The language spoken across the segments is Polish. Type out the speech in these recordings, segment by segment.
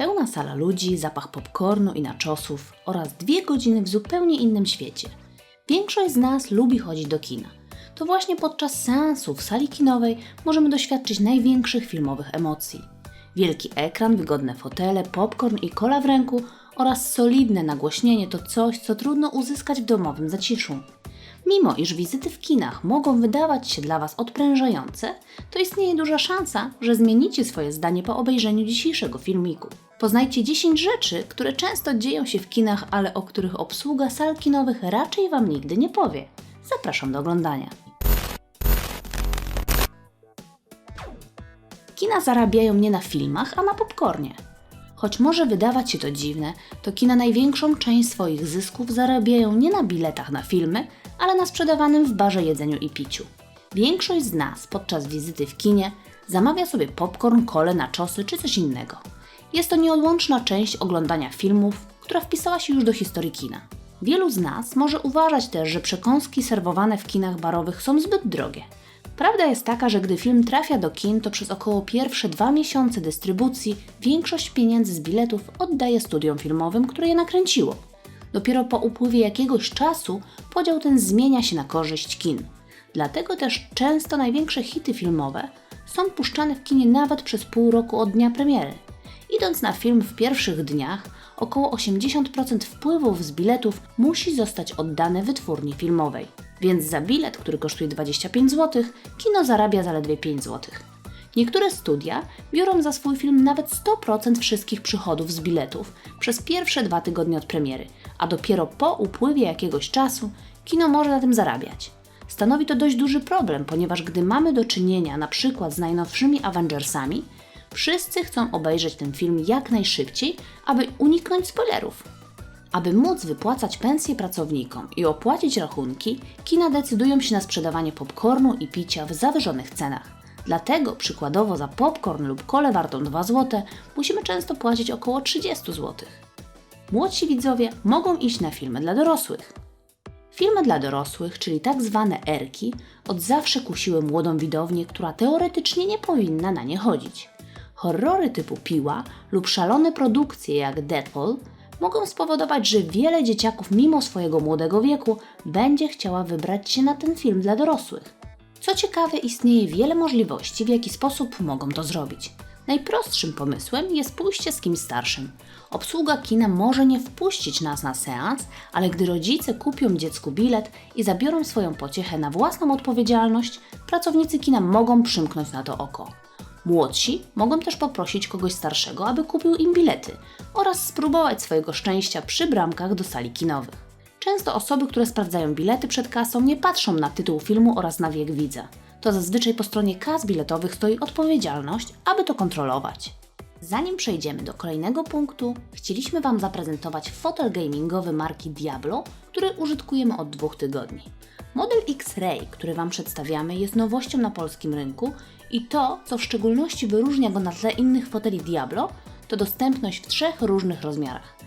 Pełna sala ludzi, zapach popcornu i naczosów oraz dwie godziny w zupełnie innym świecie. Większość z nas lubi chodzić do kina. To właśnie podczas seansu w sali kinowej możemy doświadczyć największych filmowych emocji. Wielki ekran, wygodne fotele, popcorn i kola w ręku oraz solidne nagłośnienie to coś, co trudno uzyskać w domowym zaciszu. Mimo iż wizyty w kinach mogą wydawać się dla Was odprężające, to istnieje duża szansa, że zmienicie swoje zdanie po obejrzeniu dzisiejszego filmiku. Poznajcie 10 rzeczy, które często dzieją się w kinach, ale o których obsługa sal kinowych raczej Wam nigdy nie powie. Zapraszam do oglądania. Kina zarabiają nie na filmach, a na popcornie. Choć może wydawać się to dziwne, to kina największą część swoich zysków zarabiają nie na biletach na filmy, ale na sprzedawanym w barze jedzeniu i piciu. Większość z nas podczas wizyty w kinie zamawia sobie popcorn, kole, naczosy czy coś innego. Jest to nieodłączna część oglądania filmów, która wpisała się już do historii kina. Wielu z nas może uważać też, że przekąski serwowane w kinach barowych są zbyt drogie. Prawda jest taka, że gdy film trafia do kin, to przez około pierwsze dwa miesiące dystrybucji większość pieniędzy z biletów oddaje studiom filmowym, które je nakręciło. Dopiero po upływie jakiegoś czasu podział ten zmienia się na korzyść kin. Dlatego też często największe hity filmowe są puszczane w kinie nawet przez pół roku od dnia premiery. Idąc na film w pierwszych dniach, około 80% wpływów z biletów musi zostać oddane wytwórni filmowej. Więc za bilet, który kosztuje 25 zł, kino zarabia zaledwie 5 zł. Niektóre studia biorą za swój film nawet 100% wszystkich przychodów z biletów przez pierwsze dwa tygodnie od premiery, a dopiero po upływie jakiegoś czasu kino może na tym zarabiać. Stanowi to dość duży problem, ponieważ gdy mamy do czynienia na przykład z najnowszymi Avengersami, wszyscy chcą obejrzeć ten film jak najszybciej, aby uniknąć spoilerów. Aby móc wypłacać pensje pracownikom i opłacić rachunki, kina decydują się na sprzedawanie popcornu i picia w zawyżonych cenach. Dlatego przykładowo za popcorn lub kolę wartą 2 zł musimy często płacić około 30 zł. Młodsi widzowie mogą iść na filmy dla dorosłych. Filmy dla dorosłych, czyli tak zwane erki, od zawsze kusiły młodą widownię, która teoretycznie nie powinna na nie chodzić. Horrory typu Piła lub szalone produkcje jak Deadpool mogą spowodować, że wiele dzieciaków mimo swojego młodego wieku będzie chciała wybrać się na ten film dla dorosłych. Co ciekawe, istnieje wiele możliwości, w jaki sposób mogą to zrobić. Najprostszym pomysłem jest pójście z kimś starszym. Obsługa kina może nie wpuścić nas na seans, ale gdy rodzice kupią dziecku bilet i zabiorą swoją pociechę na własną odpowiedzialność, pracownicy kina mogą przymknąć na to oko. Młodsi mogą też poprosić kogoś starszego, aby kupił im bilety oraz spróbować swojego szczęścia przy bramkach do sali kinowych. Często osoby, które sprawdzają bilety przed kasą, nie patrzą na tytuł filmu oraz na wiek widza. To zazwyczaj po stronie kas biletowych stoi odpowiedzialność, aby to kontrolować. Zanim przejdziemy do kolejnego punktu, chcieliśmy Wam zaprezentować fotel gamingowy marki Diablo, który użytkujemy od dwóch tygodni. Model X-Ray, który Wam przedstawiamy, jest nowością na polskim rynku i to, co w szczególności wyróżnia go na tle innych foteli Diablo, to dostępność w trzech różnych rozmiarach.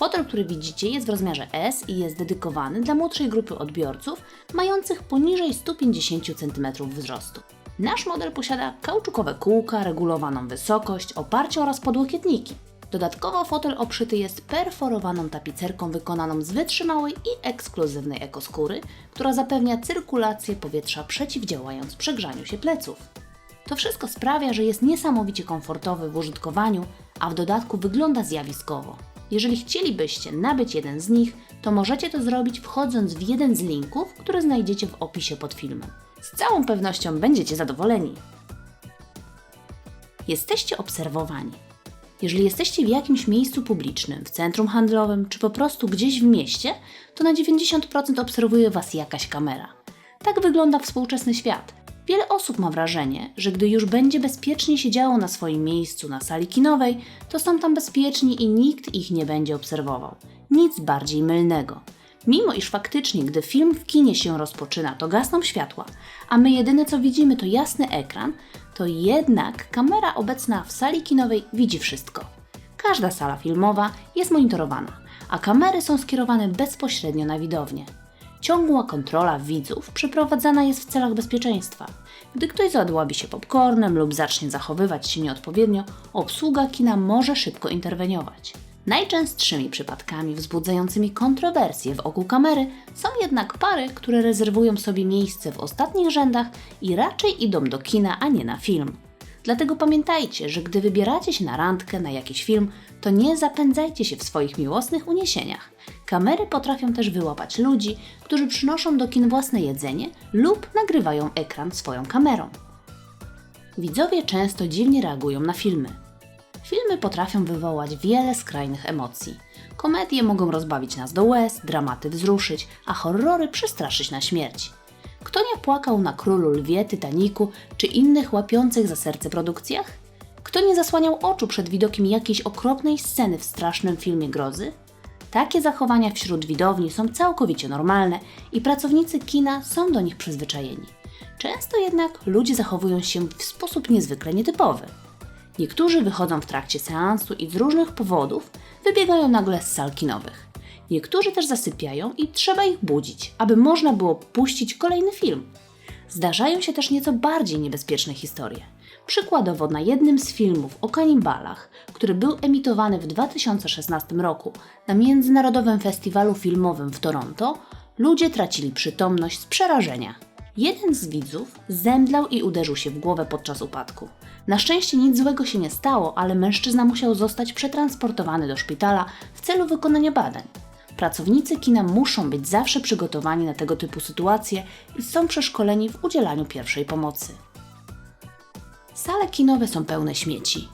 Fotel, który widzicie, jest w rozmiarze S i jest dedykowany dla młodszej grupy odbiorców mających poniżej 150 cm wzrostu. Nasz model posiada kauczukowe kółka, regulowaną wysokość, oparcie oraz podłokietniki. Dodatkowo fotel obszyty jest perforowaną tapicerką wykonaną z wytrzymałej i ekskluzywnej ekoskóry, która zapewnia cyrkulację powietrza przeciwdziałając przegrzaniu się pleców. To wszystko sprawia, że jest niesamowicie komfortowy w użytkowaniu, a w dodatku wygląda zjawiskowo. Jeżeli chcielibyście nabyć jeden z nich, to możecie to zrobić wchodząc w jeden z linków, które znajdziecie w opisie pod filmem. Z całą pewnością będziecie zadowoleni. Jesteście obserwowani. Jeżeli jesteście w jakimś miejscu publicznym, w centrum handlowym czy po prostu gdzieś w mieście, to na 90% obserwuje Was jakaś kamera. Tak wygląda współczesny świat. Wiele osób ma wrażenie, że gdy już będzie bezpiecznie siedziało na swoim miejscu na sali kinowej, to są tam bezpieczni i nikt ich nie będzie obserwował. Nic bardziej mylnego. Mimo iż faktycznie, gdy film w kinie się rozpoczyna, to gasną światła, a my jedyne co widzimy to jasny ekran, to jednak kamera obecna w sali kinowej widzi wszystko. Każda sala filmowa jest monitorowana, a kamery są skierowane bezpośrednio na widownię. Ciągła kontrola widzów przeprowadzana jest w celach bezpieczeństwa. Gdy ktoś zadłabi się popcornem lub zacznie zachowywać się nieodpowiednio, obsługa kina może szybko interweniować. Najczęstszymi przypadkami wzbudzającymi kontrowersje wokół kamery są jednak pary, które rezerwują sobie miejsce w ostatnich rzędach i raczej idą do kina, a nie na film. Dlatego pamiętajcie, że gdy wybieracie się na randkę, na jakiś film, to nie zapędzajcie się w swoich miłosnych uniesieniach. Kamery potrafią też wyłapać ludzi, którzy przynoszą do kin własne jedzenie lub nagrywają ekran swoją kamerą. Widzowie często dziwnie reagują na filmy. Filmy potrafią wywołać wiele skrajnych emocji. Komedie mogą rozbawić nas do łez, dramaty wzruszyć, a horrory przestraszyć na śmierć. Kto nie płakał na Królu Lwie, Titaniku czy innych łapiących za serce produkcjach? Kto nie zasłaniał oczu przed widokiem jakiejś okropnej sceny w strasznym filmie grozy? Takie zachowania wśród widowni są całkowicie normalne i pracownicy kina są do nich przyzwyczajeni. Często jednak ludzie zachowują się w sposób niezwykle nietypowy. Niektórzy wychodzą w trakcie seansu i z różnych powodów wybiegają nagle z sal kinowych. Niektórzy też zasypiają i trzeba ich budzić, aby można było puścić kolejny film. Zdarzają się też nieco bardziej niebezpieczne historie. Przykładowo na jednym z filmów o kanibalach, który był emitowany w 2016 roku na Międzynarodowym Festiwalu Filmowym w Toronto, ludzie tracili przytomność z przerażenia. Jeden z widzów zemdlał i uderzył się w głowę podczas upadku. Na szczęście nic złego się nie stało, ale mężczyzna musiał zostać przetransportowany do szpitala w celu wykonania badań. Pracownicy kina muszą być zawsze przygotowani na tego typu sytuacje i są przeszkoleni w udzielaniu pierwszej pomocy. Sale kinowe są pełne śmieci.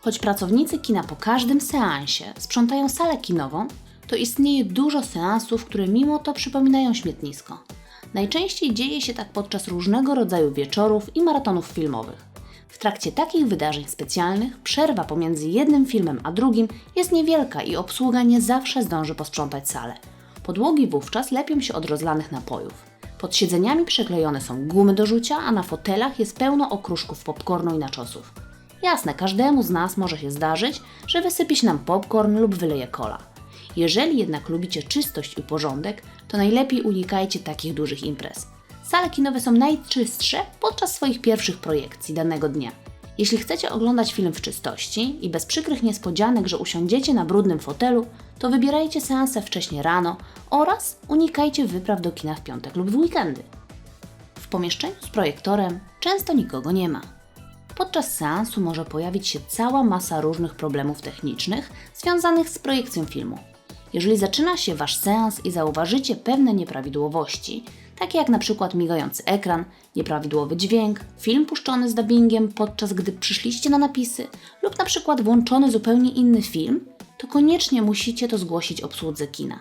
Choć pracownicy kina po każdym seansie sprzątają salę kinową, to istnieje dużo seansów, które mimo to przypominają śmietnisko. Najczęściej dzieje się tak podczas różnego rodzaju wieczorów i maratonów filmowych. W trakcie takich wydarzeń specjalnych przerwa pomiędzy jednym filmem a drugim jest niewielka i obsługa nie zawsze zdąży posprzątać salę. Podłogi wówczas lepią się od rozlanych napojów. Pod siedzeniami przyklejone są gumy do rzucia, a na fotelach jest pełno okruszków popcornu i naczosów. Jasne, każdemu z nas może się zdarzyć, że wysypie się nam popcorn lub wyleje kola. Jeżeli jednak lubicie czystość i porządek, to najlepiej unikajcie takich dużych imprez. Sale kinowe są najczystsze podczas swoich pierwszych projekcji danego dnia. Jeśli chcecie oglądać film w czystości i bez przykrych niespodzianek, że usiądziecie na brudnym fotelu, to wybierajcie seanse wcześnie rano oraz unikajcie wypraw do kina w piątek lub w weekendy. W pomieszczeniu z projektorem często nikogo nie ma. Podczas seansu może pojawić się cała masa różnych problemów technicznych związanych z projekcją filmu. Jeżeli zaczyna się Wasz seans i zauważycie pewne nieprawidłowości, takie jak na przykład migający ekran, nieprawidłowy dźwięk, film puszczony z dubbingiem podczas gdy przyszliście na napisy lub na przykład włączony zupełnie inny film, to koniecznie musicie to zgłosić obsłudze kina.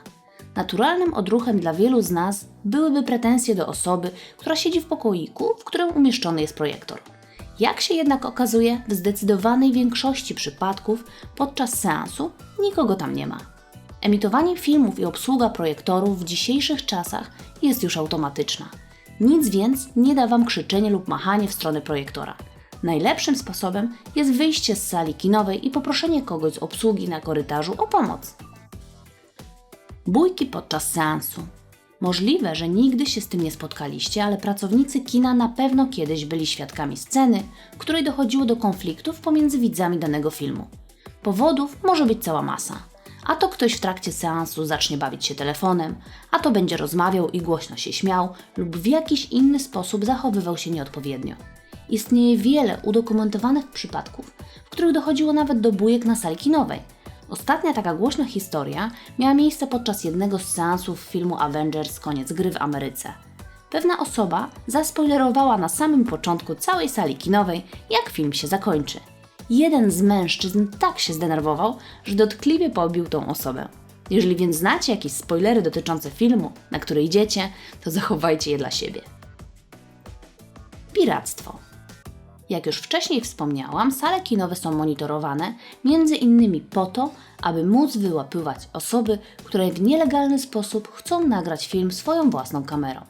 Naturalnym odruchem dla wielu z nas byłyby pretensje do osoby, która siedzi w pokoiku, w którym umieszczony jest projektor. Jak się jednak okazuje, w zdecydowanej większości przypadków podczas seansu nikogo tam nie ma. Emitowanie filmów i obsługa projektorów w dzisiejszych czasach jest już automatyczna. Nic więc nie da Wam krzyczenie lub machanie w stronę projektora. Najlepszym sposobem jest wyjście z sali kinowej i poproszenie kogoś z obsługi na korytarzu o pomoc. Bójki podczas seansu. Możliwe, że nigdy się z tym nie spotkaliście, ale pracownicy kina na pewno kiedyś byli świadkami sceny, w której dochodziło do konfliktów pomiędzy widzami danego filmu. Powodów może być cała masa. A to ktoś w trakcie seansu zacznie bawić się telefonem, a to będzie rozmawiał i głośno się śmiał, lub w jakiś inny sposób zachowywał się nieodpowiednio. Istnieje wiele udokumentowanych przypadków, w których dochodziło nawet do bujek na sali kinowej. Ostatnia taka głośna historia miała miejsce podczas jednego z seansów filmu Avengers Koniec gry w Ameryce. Pewna osoba zaspoilerowała na samym początku całej sali kinowej, jak film się zakończy. Jeden z mężczyzn tak się zdenerwował, że dotkliwie pobił tą osobę. Jeżeli więc znacie jakieś spoilery dotyczące filmu, na który idziecie, to zachowajcie je dla siebie. Piractwo. Jak już wcześniej wspomniałam, sale kinowe są monitorowane między innymi po to, aby móc wyłapywać osoby, które w nielegalny sposób chcą nagrać film swoją własną kamerą.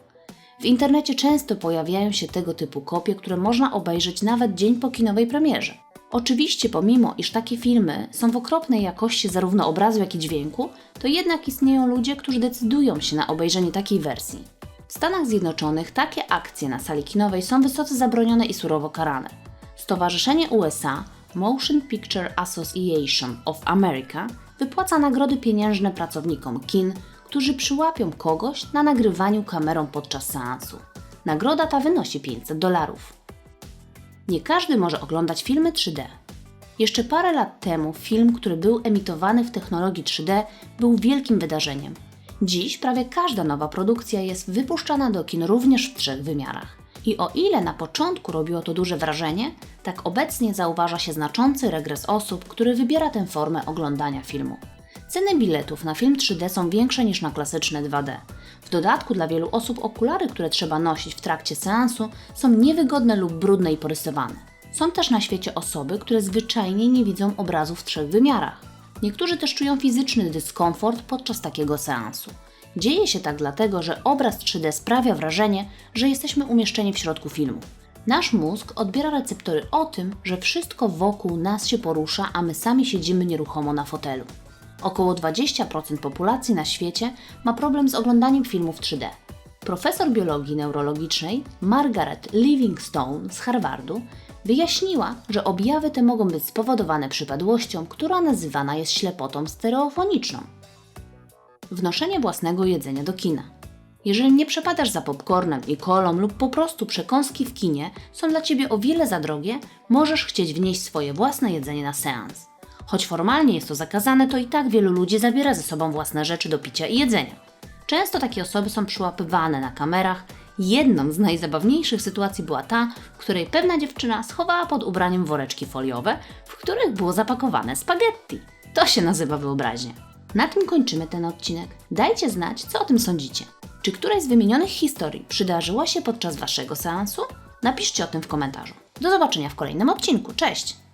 W internecie często pojawiają się tego typu kopie, które można obejrzeć nawet dzień po kinowej premierze. Oczywiście, pomimo iż takie filmy są w okropnej jakości zarówno obrazu, jak i dźwięku, to jednak istnieją ludzie, którzy decydują się na obejrzenie takiej wersji. W Stanach Zjednoczonych takie akcje na sali kinowej są wysoce zabronione i surowo karane. Stowarzyszenie USA Motion Picture Association of America wypłaca nagrody pieniężne pracownikom kin, którzy przyłapią kogoś na nagrywaniu kamerą podczas seansu. Nagroda ta wynosi 500 dolarów. Nie każdy może oglądać filmy 3D. Jeszcze parę lat temu film, który był emitowany w technologii 3D, był wielkim wydarzeniem. Dziś prawie każda nowa produkcja jest wypuszczana do kin również w trzech wymiarach. I o ile na początku robiło to duże wrażenie, tak obecnie zauważa się znaczący regres osób, które wybiera tę formę oglądania filmu. Ceny biletów na film 3D są większe niż na klasyczne 2D. W dodatku dla wielu osób okulary, które trzeba nosić w trakcie seansu, są niewygodne lub brudne i porysowane. Są też na świecie osoby, które zwyczajnie nie widzą obrazu w trzech wymiarach. Niektórzy też czują fizyczny dyskomfort podczas takiego seansu. Dzieje się tak dlatego, że obraz 3D sprawia wrażenie, że jesteśmy umieszczeni w środku filmu. Nasz mózg odbiera receptory o tym, że wszystko wokół nas się porusza, a my sami siedzimy nieruchomo na fotelu. Około 20% populacji na świecie ma problem z oglądaniem filmów 3D. Profesor biologii neurologicznej Margaret Livingstone z Harvardu wyjaśniła, że objawy te mogą być spowodowane przypadłością, która nazywana jest ślepotą stereofoniczną. Wnoszenie własnego jedzenia do kina. Jeżeli nie przepadasz za popcornem i kolą lub po prostu przekąski w kinie są dla Ciebie o wiele za drogie, możesz chcieć wnieść swoje własne jedzenie na seans. Choć formalnie jest to zakazane, to i tak wielu ludzi zabiera ze sobą własne rzeczy do picia i jedzenia. Często takie osoby są przyłapywane na kamerach. Jedną z najzabawniejszych sytuacji była ta, w której pewna dziewczyna schowała pod ubraniem woreczki foliowe, w których było zapakowane spaghetti. To się nazywa wyobraźnia. Na tym kończymy ten odcinek. Dajcie znać, co o tym sądzicie. Czy któraś z wymienionych historii przydarzyła się podczas Waszego seansu? Napiszcie o tym w komentarzu. Do zobaczenia w kolejnym odcinku. Cześć!